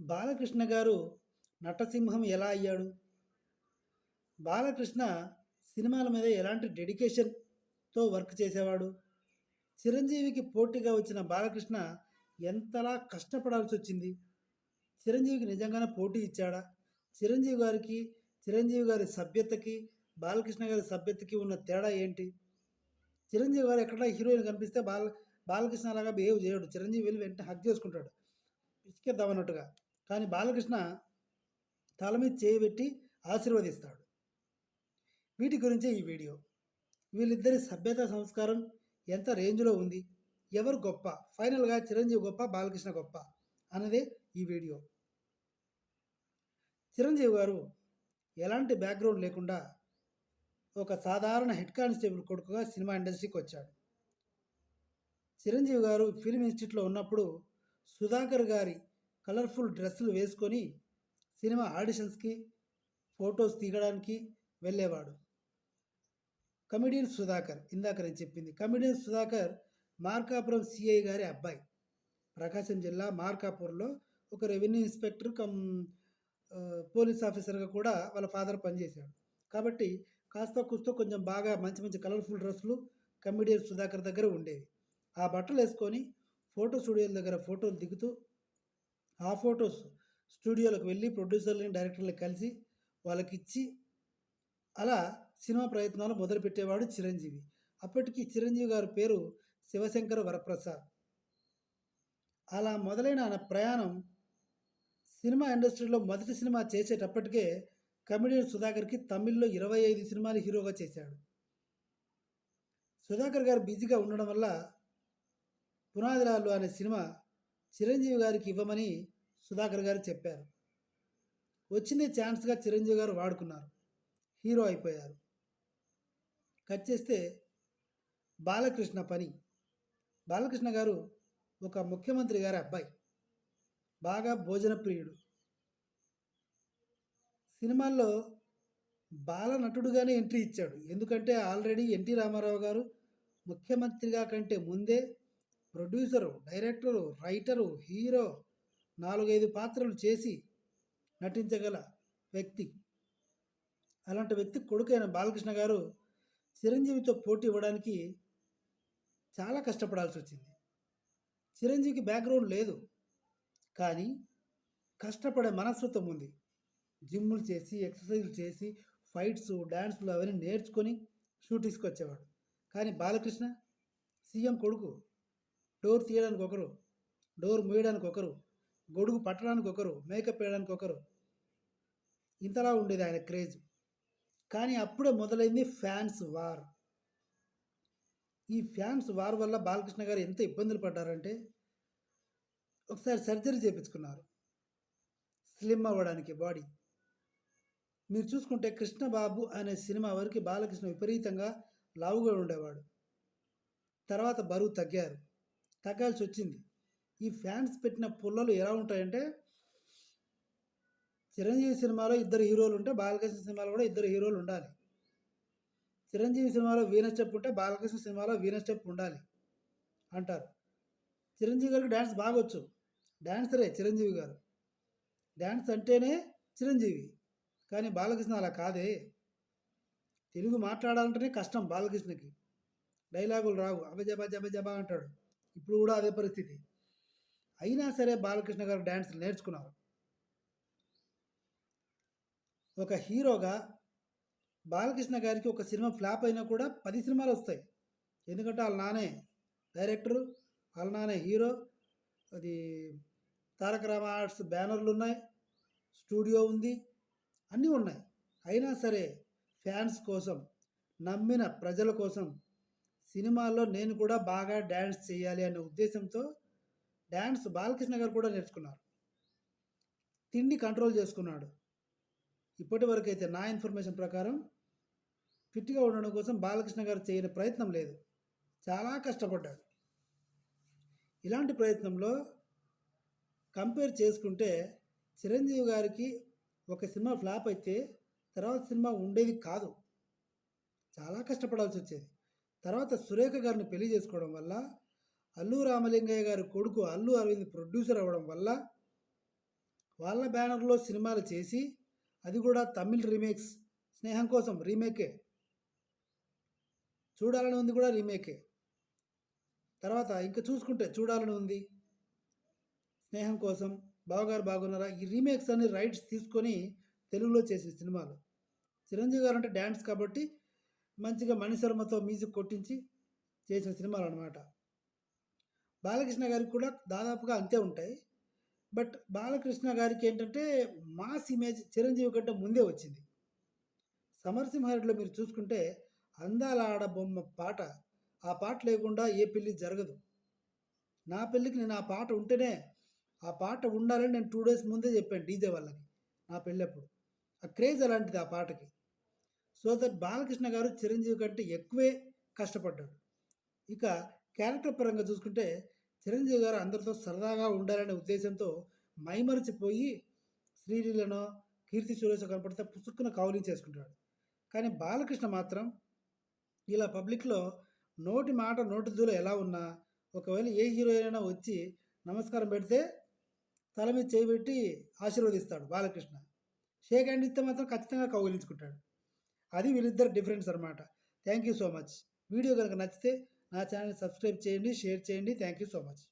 బాలకృష్ణ గారు నటసింహం ఎలా అయ్యాడు? బాలకృష్ణ సినిమాల మీద ఎలాంటి డెడికేషన్తో వర్క్ చేసేవాడు? చిరంజీవికి పోటీగా వచ్చిన బాలకృష్ణ ఎంతలా కష్టపడాల్సి వచ్చింది? చిరంజీవికి నిజంగానే పోటీ ఇచ్చాడా? చిరంజీవి గారికి చిరంజీవి గారి సభ్యతకి బాలకృష్ణ గారి సభ్యతకి ఉన్న తేడా ఏంటి? చిరంజీవి గారు ఎక్కడ హీరోయిన్ కనిపిస్తే బాల బాలకృష్ణ అలాగా బిహేవ్ చేయడు. చిరంజీవి వెళ్ళి వెంటనే హక్ చేసుకుంటాడు. పిచ్చికేద్దామన్నట్టుగా కానీ బాలకృష్ణ తల మీద చేయబెట్టి ఆశీర్వదిస్తాడు. వీటి గురించే ఈ వీడియో. వీళ్ళిద్దరి సభ్యత సంస్కారం ఎంత రేంజ్లో ఉంది? ఎవరు గొప్ప? ఫైనల్గా చిరంజీవి గొప్ప బాలకృష్ణ గొప్ప అన్నదే ఈ వీడియో. చిరంజీవి గారు ఎలాంటి బ్యాక్గ్రౌండ్ లేకుండా ఒక సాధారణ హెడ్ కానిస్టేబుల్ కొడుకుగా సినిమా ఇండస్ట్రీకి వచ్చాడు. చిరంజీవి గారు ఫిల్మ్ ఇన్స్టిట్యూట్లో ఉన్నప్పుడు సుధాకర్ గారి కలర్ఫుల్ డ్రెస్సులు వేసుకొని సినిమా ఆడిషన్స్కి ఫొటోస్ తీయడానికి వెళ్ళేవాడు. కమిడియన్ సుధాకర్ ఇందాక నేను చెప్పింది. కమిడియన్ సుధాకర్ మార్కాపురం సిఐ గారి అబ్బాయి. ప్రకాశం జిల్లా మార్కాపూర్లో ఒక రెవెన్యూ ఇన్స్పెక్టర్ కమ్ పోలీస్ ఆఫీసర్గా కూడా వాళ్ళ ఫాదర్ పనిచేశాడు. కాబట్టి కాస్త కుస్తో కొంచెం బాగా మంచి మంచి కలర్ఫుల్ డ్రెస్సులు కమిడియన్ సుధాకర్ దగ్గర ఉండేవి. ఆ బట్టలు వేసుకొని ఫోటో స్టూడియోల దగ్గర ఫోటోలు దిగుతూ ఆ ఫొటోస్ స్టూడియోలకు వెళ్ళి ప్రొడ్యూసర్లని డైరెక్టర్లు కలిసి వాళ్ళకి ఇచ్చి అలా సినిమా ప్రయత్నాలు మొదలుపెట్టేవాడు చిరంజీవి. అప్పటికి చిరంజీవి గారి పేరు శివశంకర్ వరప్రసాద్. అలా మొదలైన ఆయన ప్రయాణం సినిమా ఇండస్ట్రీలో మొదటి సినిమా చేసేటప్పటికే కమెడియన్ సుధాకర్కి తమిళ్ళో ఇరవై ఐదు సినిమాలు హీరోగా చేశాడు. సుధాకర్ గారు బిజీగా ఉండడం వల్ల పునాదిరాళ్ళు అనే సినిమా చిరంజీవి గారికి ఇవ్వమని సుధాకర్ గారు చెప్పారు. వచ్చింది ఛాన్స్గా చిరంజీవి గారు వాడుకున్నారు. హీరో అయిపోయారు. కట్ చేస్తే బాలకృష్ణ పని. బాలకృష్ణ గారు ఒక ముఖ్యమంత్రి గారి అబ్బాయి. బాగా భోజన ప్రియుడు. సినిమాల్లో బాల నటుడుగానే ఎంట్రీ ఇచ్చాడు. ఎందుకంటే ఆల్రెడీ ఎన్టీ రామారావు గారు ముఖ్యమంత్రిగా కంటే ముందే ప్రొడ్యూసరు డైరెక్టరు రైటరు హీరో నాలుగైదు పాత్రలు చేసి నటించగల వ్యక్తి. అలాంటి వ్యక్తి కొడుకైన బాలకృష్ణ గారు చిరంజీవితో పోటీ ఇవ్వడానికి చాలా కష్టపడాల్సి వచ్చింది. చిరంజీవికి బ్యాక్గ్రౌండ్ లేదు. కానీ కష్టపడే మనస్తత్వం ఉంది. జిమ్ములు చేసి ఎక్సర్సైజులు చేసి ఫైట్స్ డ్యాన్స్లు అవన్నీ నేర్చుకొని షూటింగ్స్కి వచ్చేవాడు కానీ బాలకృష్ణ సీఎం కొడుకు డోర్ తీయడానికి ఒకరు డోర్ మూయడానికి ఒకరు గొడుగు పట్టడానికి ఒకరు మేకప్ వేయడానికి ఒకరు. ఇంతలా ఉండేది ఆయన క్రేజ్. కానీ అప్పుడే మొదలైంది ఫ్యాన్స్ వార్. ఈ ఫ్యాన్స్ వార్ వల్ల బాలకృష్ణ గారు ఎంత ఇబ్బందులు పడ్డారంటే ఒకసారి సర్జరీ చేయించుకున్నారు స్లిమ్ అవ్వడానికి బాడీ. మీరు చూసుకుంటే కృష్ణబాబు అనే సినిమా వరకు బాలకృష్ణ విపరీతంగా లావుగా ఉండేవాడు. తర్వాత బరువు తగ్గారు. తగ్గాల్సి వచ్చింది ఈ ఫ్యాన్స్ పెట్టిన పుల్లలు ఎలా ఉంటాయంటే చిరంజీవి సినిమాలో ఇద్దరు హీరోలు ఉంటే బాలకృష్ణ సినిమాలో కూడా ఇద్దరు హీరోలు ఉండాలి చిరంజీవి సినిమాలో వీనస్ స్టెప్ ఉంటే బాలకృష్ణ సినిమాలో వీనస్ స్టెప్ ఉండాలి అంటారు. చిరంజీవి గారికి డ్యాన్స్ బాగొచ్చు. డ్యాన్సరే చిరంజీవి గారు. డ్యాన్స్ అంటేనే చిరంజీవి. కానీ బాలకృష్ణ అలా కాదే. తెలుగు మాట్లాడాలంటేనే కష్టం బాలకృష్ణకి. డైలాగులు రావు. అబజబా జబజబా అంటాడు. ఇప్పుడు కూడా అదే పరిస్థితి. అయినా సరే బాలకృష్ణ గారు డ్యాన్స్ నేర్చుకున్నారు. ఒక హీరోగా బాలకృష్ణ గారికి ఒక సినిమా ఫ్లాప్ అయినా కూడా పది సినిమాలు వస్తాయి. ఎందుకంటే వాళ్ళ నానే డైరెక్టరు వాళ్ళ నానే హీరో అది తారక రామ ఆర్ట్స్ బ్యానర్లు ఉన్నాయి స్టూడియో ఉంది అన్నీ ఉన్నాయి. అయినా సరే ఫ్యాన్స్ కోసం నమ్మిన ప్రజల కోసం సినిమాల్లో నేను కూడా బాగా డ్యాన్స్ చేయాలి అనే ఉద్దేశంతో డ్యాన్స్ బాలకృష్ణ గారు కూడా నేర్చుకున్నారు. తిండి కంట్రోల్ చేసుకున్నాడు. ఇప్పటి వరకు అయితే నా ఇన్ఫర్మేషన్ ప్రకారం ఫిట్గా ఉండడం కోసం బాలకృష్ణ గారు చేయని ప్రయత్నం లేదు. చాలా కష్టపడ్డాడు. ఇలాంటి ప్రయత్నంలో కంపేర్ చేసుకుంటే చిరంజీవి గారికి ఒక సినిమా ఫ్లాప్ అయితే తర్వాత సినిమా ఉండేది కాదు. చాలా కష్టపడాల్సి వచ్చేది. తర్వాత సురేఖ గారిని పెళ్ళి చేసుకోవడం వల్ల అల్లు రామలింగయ్య గారి కొడుకు అల్లు అరవింద్ ప్రొడ్యూసర్ అవ్వడం వల్ల వాళ్ళ బ్యానర్లో సినిమాలు చేసి అది కూడా తమిళ్ రీమేక్స్ స్నేహం కోసం రీమేకే. చూడాలని ఉంది కూడా రీమేకే. తర్వాత ఇంకా చూసుకుంటే చూడాలని ఉంది. స్నేహం కోసం బావగారు బాగున్నారా? ఈ రీమేక్స్ అన్ని రైట్స్ తీసుకొని తెలుగులో చేసిన సినిమాలు. చిరంజీవి గారు అంటే డ్యాన్స్ కాబట్టి మంచిగా మణిశర్మతో మ్యూజిక్ కొట్టించి చేసిన సినిమాలు అనమాట బాలకృష్ణ గారికి కూడా దాదాపుగా అంతే ఉంటాయి. బట్ బాలకృష్ణ గారికి ఏంటంటే మాస్ ఇమేజ్ చిరంజీవి కంటే ముందే వచ్చింది. సమరసింహారెడ్డిలో మీరు చూసుకుంటే అందాల ఆడ బొమ్మ పాట ఆ పాట లేకుండా ఏ పెళ్ళి జరగదు. నా పెళ్ళికి నేను ఆ పాట ఉంటేనే ఆ పాట ఉండాలని నేను టూ డేస్ ముందే చెప్పాను డీజే వాళ్ళకి నా పెళ్ళప్పుడు. ఆ క్రేజ్ అలాంటిది ఆ పాటకి. సో దట్ బాలకృష్ణ గారు చిరంజీవి కంటే ఎక్కువే కష్టపడ్డాడు. ఇక క్యారెక్టర్ పరంగా చూసుకుంటే చిరంజీవి గారు అందరితో సరదాగా ఉండాలనే ఉద్దేశంతో మైమరిచిపోయి శ్రీలీలను కీర్తి సురేష్ కనపడితే పుసుక్కున కౌలించేసుకుంటాడు కానీ బాలకృష్ణ మాత్రం ఇలా పబ్లిక్లో నోటి మాట నోటి దూల ఎలా ఉన్నా ఒకవేళ ఏ హీరోయిన్ అయినా వచ్చి నమస్కారం పెడితే తల మీద చేయబెట్టి ఆశీర్వదిస్తాడు బాలకృష్ణ. షేక్ హ్యాండ్ ఇస్తే మాత్రం ఖచ్చితంగా కౌగిలించుకుంటాడు. అది వీళ్ళిద్దరు డిఫరెన్స్ అనమాట thank you so much video కనుక నచ్చితే నా ఛానల్ సబ్స్క్రైబ్ చేయండి షేర్ చేయండి. Thank you so much